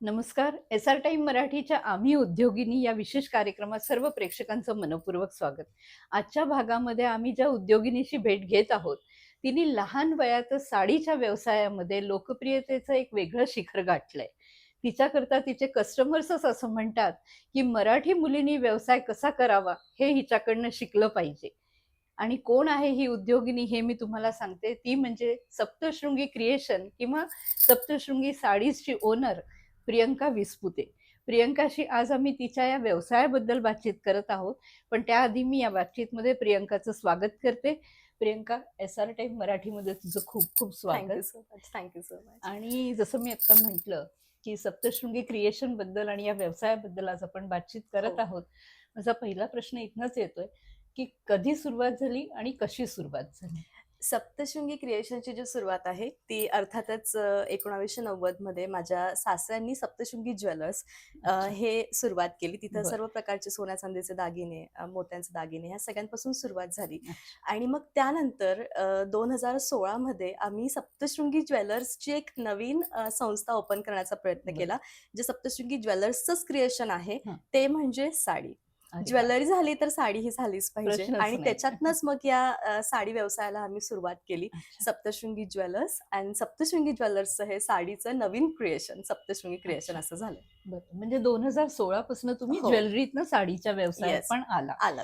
नमस्कार. S R time मराठीच्या आम्ही उद्योगिनी या विशेष कार्यक्रमात सर्व प्रेक्षकांचं मनपूर्वक स्वागत. आजच्या भागामध्ये आम्ही ज्या उद्योगिनीशी भेट घेत आहोत तिने लहान वयातच साडीच्या व्यवसायामध्ये लोकप्रियतेचं एक वेगळं शिखर गाठलंय. तिच्याकरता तिचे कस्टमर्सच असं म्हणतात की मराठी मुलींनी व्यवसाय कसा करावा हे हिच्याकडनं शिकलं पाहिजे. आणि कोण आहे ही उद्योगिनी हे मी तुम्हाला सांगते. ती म्हणजे सप्तशृंगी क्रिएशन किंवा सप्तशृंगी साडीजची ओनर प्रियंका विस्पुते प्रियंकाशी आज आम्ही तिच्या या व्यवसायाबद्दल बातचीत करत आहोत पण त्याआधी मी या बातचीतमध्ये प्रियंकाचं स्वागत करते. प्रियंका एस आर टाईम मराठीमध्ये तुझं खूप खूप स्वागत. So much thank you so much आणि जसं मी आता म्हटलं की सप्तशृंगी क्रिएशनबद्दल आणि या व्यवसायाबद्दल आज आपण बातचीत करत हो. आहोत. माझा पहिला प्रश्न इथनच येतोय की कधी सुरुवात झाली आणि कशी सुरुवात झाली? सप्तशृंगी क्रिएशनची जी सुरुवात आहे ती अर्थातच एकोणावीसशे नव्वदमध्ये माझ्या सासऱ्यांनी सप्तशृंगी ज्वेलर्स. हे सुरुवात केली तिथं. सर्व प्रकारचे सोन्या चांदीचे दागिने मोत्यांचे दागिने ह्या सगळ्यांपासून सुरुवात झाली. आणि मग त्यानंतर दोन हजार सोळा मध्ये आम्ही सप्तशृंगी ज्वेलर्सची एक नवीन संस्था ओपन करण्याचा प्रयत्न. केला जे सप्तशृंगी ज्वेलर्सचंच क्रिएशन आहे. ते म्हणजे साडी. ज्वेलरी झाली तर साडी ही झालीच पाहिजे आणि. त्याच्यातनच मग या साडी व्यवसायाला आम्ही सुरुवात केली. सप्तशृंगी ज्वेलर्स आणि सप्तशृंगी ज्वेलर्सचं हे साडीचं नवीन क्रिएशन सप्तशृंगी क्रिएशन. असं झालं म्हणजे दोन हजार सोळा पासून तुम्ही हो. ज्वेलरीतनं साडीच्या व्यवसायात. पण आला आलं